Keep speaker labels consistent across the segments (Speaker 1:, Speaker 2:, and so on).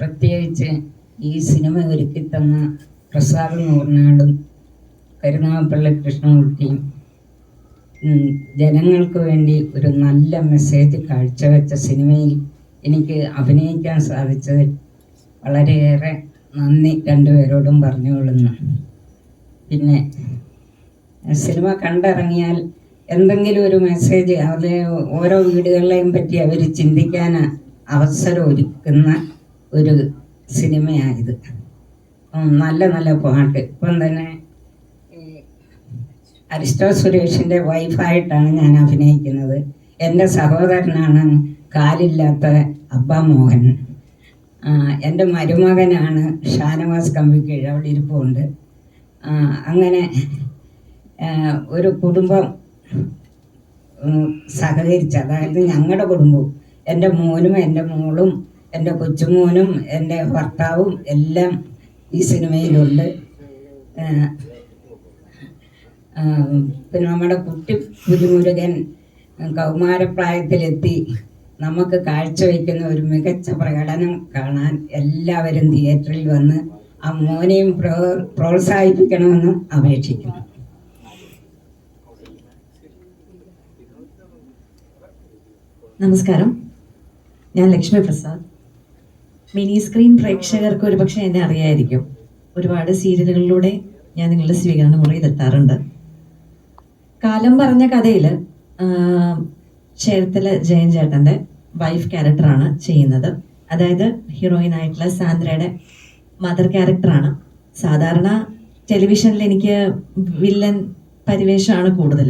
Speaker 1: പ്രത്യേകിച്ച് ഈ സിനിമ ഒരുക്കി തന്ന പ്രസാദ് നൂറിനാടും കരുനാഗപ്പള്ളി കൃഷ്ണമൂർത്തിയും ജനങ്ങൾക്ക് വേണ്ടി ഒരു നല്ല മെസ്സേജ് കാഴ്ചവെച്ച സിനിമയിൽ എനിക്ക് അഭിനയിക്കാൻ സാധിച്ചതിൽ വളരെയേറെ നന്ദി രണ്ടുപേരോടും പറഞ്ഞുകൊള്ളുന്നു. പിന്നെ സിനിമ കണ്ടിറങ്ങിയാൽ എന്തെങ്കിലും ഒരു മെസ്സേജ് അത് ഓരോ വീടുകളെയും പറ്റി അവർ ചിന്തിക്കാൻ അവസരം ഒരുക്കുന്ന ഒരു സിനിമയായത് നല്ല നല്ല പാട്ട്. ഇപ്പം തന്നെ അരിസ്റ്റോ സുരേഷിന്റെ വൈഫായിട്ടാണ് ഞാൻ അഭിനയിക്കുന്നത്. എന്റെ സഹോദരനാണ് കാലില്ലാത്ത അബ്ബ മോഹൻ. എന്റെ മരുമകനാണ് ഷാനവാസ് കമ്പിക്കീഴ്. അവിടെ ഇരിപ്പുണ്ട്. അങ്ങനെ ഒരു കുടുംബം സഹകരിച്ച് അതായത് ഞങ്ങളുടെ കുടുംബവും എന്റെ മോനും എന്റെ മോളും എന്റെ കൊച്ചുമോനും എന്റെ ഭർത്താവും എല്ലാം ഈ സിനിമയിലുണ്ട്. പിന്നെ നമ്മുടെ കുട്ടി കുരുമുരുകൻ കൗമാരപ്രായത്തിലെത്തി. നമുക്ക് കാഴ്ചവെക്കുന്ന ഒരു മികച്ച പ്രകടനം കാണാൻ എല്ലാവരും തിയേറ്ററിൽ വന്ന് ആ മോനെയും പ്രോ പ്രോത്സാഹിപ്പിക്കണമെന്നും അപേക്ഷിക്കുന്നു.
Speaker 2: നമസ്കാരം. ഞാൻ ലക്ഷ്മി പ്രസാദ്. മിനി സ്ക്രീൻ പ്രേക്ഷകർക്ക് ഒരുപക്ഷെ എന്നെ അറിയായിരിക്കും. ഒരുപാട് സീരിയലുകളിലൂടെ ഞാൻ നിങ്ങളുടെ സ്വീകരണ മുറിയിലെത്താറുണ്ട് കാലം പറഞ്ഞ കഥയിൽ ചേർത്തല ജയൻ ചേട്ടന്റെ വൈഫ് ക്യാരക്ടറാണ് ചെയ്യുന്നത്. അതായത് ഹീറോയിൻ ആയിട്ടുള്ള സാന്ദ്രയുടെ മദർ ക്യാരക്ടറാണ് സാധാരണ ടെലിവിഷനിൽ എനിക്ക് വില്ലൻ പരിവേഷമാണ് കൂടുതൽ.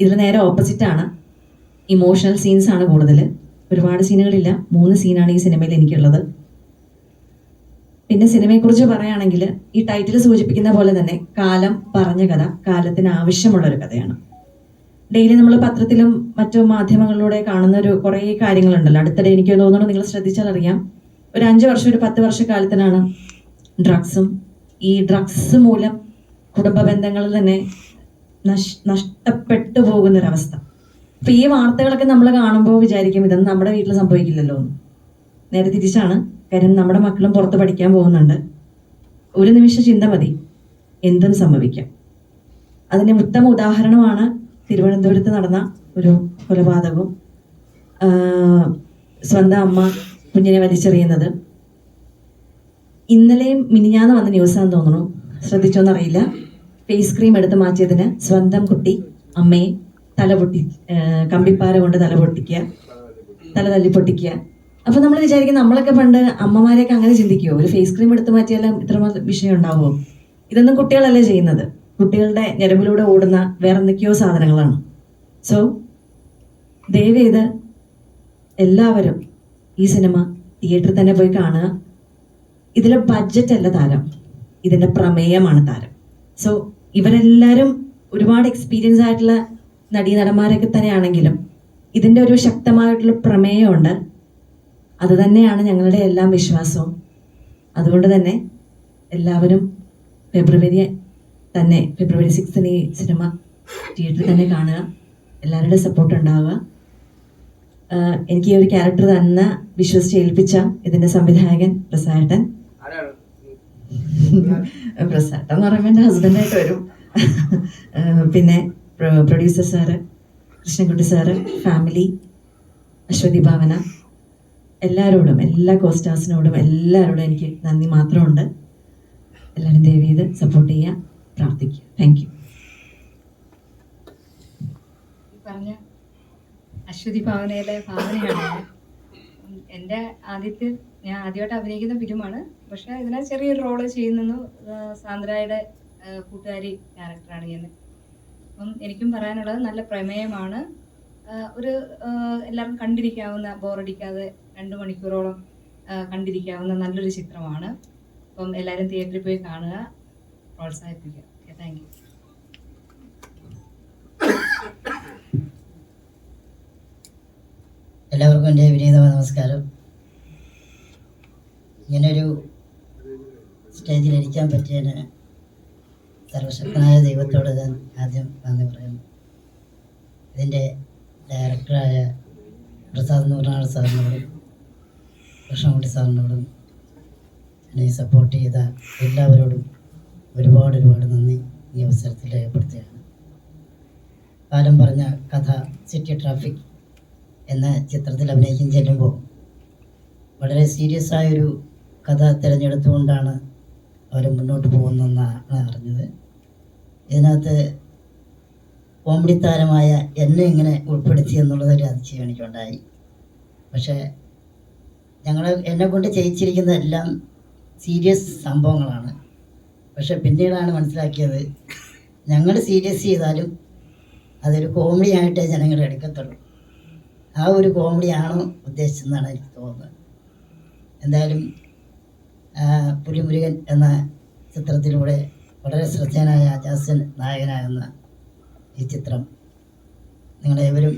Speaker 2: ഇതിൽ നേരെ ഓപ്പോസിറ്റാണ് ഇമോഷണൽ സീൻസ് ആണ് കൂടുതൽ. ഒരുപാട് സീനുകളില്ല. മൂന്ന് സീനാണ് ഈ സിനിമയിൽ എനിക്കുള്ളത്. പിന്നെ സിനിമയെക്കുറിച്ച് പറയുകയാണെങ്കിൽ ഈ ടൈറ്റിൽ സൂചിപ്പിക്കുന്ന പോലെ തന്നെ കാലം പറഞ്ഞ കഥ കാലത്തിന് ആവശ്യമുള്ള ഒരു കഥയാണ്. ഡെയിലി നമ്മൾ പത്രത്തിലും മറ്റു മാധ്യമങ്ങളിലൂടെ കാണുന്ന ഒരു കുറേ കാര്യങ്ങളുണ്ടല്ലോ. അടുത്തിടെ എനിക്ക് തോന്നുന്നു നിങ്ങൾ ശ്രദ്ധിച്ചാൽ അറിയാം. ഒരു അഞ്ച് വർഷം ഒരു പത്ത് വർഷക്കാലത്തിനാണ് ഡ്രഗ്സും ഈ ഡ്രഗ്സ് മൂലം കുടുംബ ബന്ധങ്ങളിൽ തന്നെ നഷ് നഷ്ടപ്പെട്ടു പോകുന്നൊരവസ്ഥ. അപ്പൊ ഈ വാർത്തകളൊക്കെ നമ്മൾ കാണുമ്പോൾ വിചാരിക്കും ഇതൊന്നും നമ്മുടെ വീട്ടിൽ സംഭവിക്കില്ലല്ലോ നേരെ തിരിച്ചാണ് കാര്യം നമ്മുടെ മക്കളും പുറത്ത് പഠിക്കാൻ പോകുന്നുണ്ട്. ഒരു നിമിഷം ചിന്ത മതി എന്തും സംഭവിക്കാം. അതിന് ഉത്തമ ഉദാഹരണമാണ് തിരുവനന്തപുരത്ത് നടന്ന ഒരു കൊലപാതകവും സ്വന്തം അമ്മ കുഞ്ഞിനെ വലിച്ചെറിയുന്നത്. ഇന്നലെയും മിനിഞ്ഞാന്ന് വന്ന ന്യൂസാന്ന് തോന്നുന്നു. ശ്രദ്ധിച്ചോന്നറിയില്ല. ഫേസ് ക്രീം എടുത്ത് മാറ്റിയതിന് സ്വന്തം കുട്ടി അമ്മയെ തല പൊട്ടി കമ്പിപ്പാര കൊണ്ട് തല പൊട്ടിക്കുക തല തല്ലി പൊട്ടിക്കുക. അപ്പൊ നമ്മൾ വിചാരിക്കും നമ്മളൊക്കെ പണ്ട് അമ്മമാരെയൊക്കെ അങ്ങനെ ചിന്തിക്കുമോ ഒരു ഫേസ് ക്രീം എടുത്തു മാറ്റിയാലും ഇത്ര വിഷയം ഉണ്ടാവുമോ ഇതൊന്നും കുട്ടികളല്ലേ ചെയ്യുന്നത്? കുട്ടികളുടെ ഞരമ്പിലൂടെ ഓടുന്ന വേറെ എന്തൊക്കെയോ സാധനങ്ങളാണ്. സോ ദയവ് ചെയ്ത് എല്ലാവരും ഈ സിനിമ തിയേറ്ററിൽ തന്നെ പോയി കാണുക. ഇതിലെ ബഡ്ജറ്റ് അല്ല താരം. ഇതിന്റെ പ്രമേയമാണ് താരം. സോ ഇവരെല്ലാവരും ഒരുപാട് എക്സ്പീരിയൻസ് ആയിട്ടുള്ള നടീനടന്മാരൊക്കെ തന്നെയാണെങ്കിലും ഇതിന്റെ ഒരു ശക്തമായിട്ടുള്ള പ്രമേയമുണ്ട്. അത് തന്നെയാണ് ഞങ്ങളുടെ എല്ലാം വിശ്വാസവും. അതുകൊണ്ട് തന്നെ എല്ലാവരും ഫെബ്രുവരി തന്നെ ഫെബ്രുവരി സിക്സ്തിന് ഈ സിനിമ തിയേറ്ററിൽ തന്നെ കാണുക. എല്ലാവരുടെ സപ്പോർട്ട് ഉണ്ടാവുക. എനിക്ക് ഈ ഒരു ക്യാരക്ടർ തന്നെ വിശ്വസിച്ച് ഏൽപ്പിച്ച ഇതിന്റെ സംവിധായകൻ പ്രസാദൻ പ്രസാദ് എന്ന് പറയുമ്പോൾ എന്റെ ഹസ്ബൻഡായിട്ട് വരും. പിന്നെ producer sir Krishnankutty sir family Aswathy Bhavana എല്ലാവരോടും എല്ലാ കോസ്റ്റാസിനോടും എല്ലാവരോടും എനിക്ക് നന്ദി മാത്രമുണ്ട്. എല്ലാവരും ദയവ് ചെയ്ത് സപ്പോർട്ട് ചെയ്യുക പ്രാർത്ഥിക്കുക. താങ്ക് യു
Speaker 3: പറഞ്ഞ അശ്വതി ഭാവനയിലെ ഭാവനയാണ്. എന്റെ ആദ്യത്തെ ഞാൻ ആദ്യമായിട്ട് അഭിനയിക്കുന്ന ഫിലിമാണ്. പക്ഷേ ഇതിനെ ചെറിയൊരു റോൾ ചെയ്യുന്നു സാന്ദ്രയുടെ കൂട്ടുകാരി ക്യാരക്ടറാണ് ഞാൻ. അപ്പം എനിക്കും പറയാനുള്ളത് നല്ല പ്രമേയമാണ്. ഒരു എല്ലാം എല്ലാവർക്കും കണ്ടിരിക്കാവുന്ന ബോറടിക്കാതെ രണ്ട് മണിക്കൂറോളം കണ്ടിരിക്കാവുന്ന നല്ലൊരു ചിത്രമാണ്. അപ്പം എല്ലാവരും തിയേറ്ററിൽ പോയി കാണുക പ്രോത്സാഹിപ്പിക്കുക. ഓക്കെ താങ്ക് യു
Speaker 4: എല്ലാവർക്കും എന്റെ വിനീതമായ നമസ്കാരം. ഇങ്ങനൊരു സ്റ്റേജിൽ ഇരിക്കാൻ പറ്റിയതിന് സർവശക്തനായ ദൈവത്തോട് ഞാൻ ആദ്യം നന്ദി പറയുന്നു. ഇതിന്റെ ഡയറക്ടറായ പ്രസാദ് നൂറാൾ സാറിനോടും കൃഷ്ണൻകുട്ടി സാറിനോടും എന്നെ സപ്പോർട്ട് ചെയ്ത എല്ലാവരോടും ഒരുപാട് ഒരുപാട് നന്ദി ഈ അവസരത്തിൽ രേഖപ്പെടുത്തുകയാണ്. കാലം പറഞ്ഞ കഥ സിറ്റി ട്രാഫിക് എന്ന ചിത്രത്തിൽ അഭിനയിക്കാൻ ചെല്ലുമ്പോൾ വളരെ സീരിയസ് ആയൊരു കഥ തിരഞ്ഞെടുത്തുകൊണ്ടാണ് അവർ മുന്നോട്ട് പോകുന്നതെന്നാണ് അറിഞ്ഞത്. ഇതിനകത്ത് കോമഡി താരമായ എന്നെ ഇങ്ങനെ ഉൾപ്പെടുത്തി എന്നുള്ളതൊരു അതിശയം എനിക്കുണ്ടായി. പക്ഷേ ഞങ്ങൾ എന്നെ കൊണ്ട് ചെയ്യിച്ചിരിക്കുന്ന എല്ലാം സീരിയസ് സംഭവങ്ങളാണ്. പക്ഷെ പിന്നീടാണ് മനസ്സിലാക്കിയത് ഞങ്ങൾ സീരിയസ് ചെയ്താലും അതൊരു കോമഡി ആയിട്ടേ ജനങ്ങൾ എടുക്കത്തുള്ളൂ. ആ ഒരു കോമഡിയാണോ ഉദ്ദേശിച്ചതെന്നാണ് എനിക്ക് തോന്നുന്നത്. എന്തായാലും പുലിമുരുകൻ എന്ന ചിത്രത്തിലൂടെ വളരെ ശ്രദ്ധേയനായ ജാസ്യൻ നായകനാകുന്ന ഈ ചിത്രം നിങ്ങളേവരും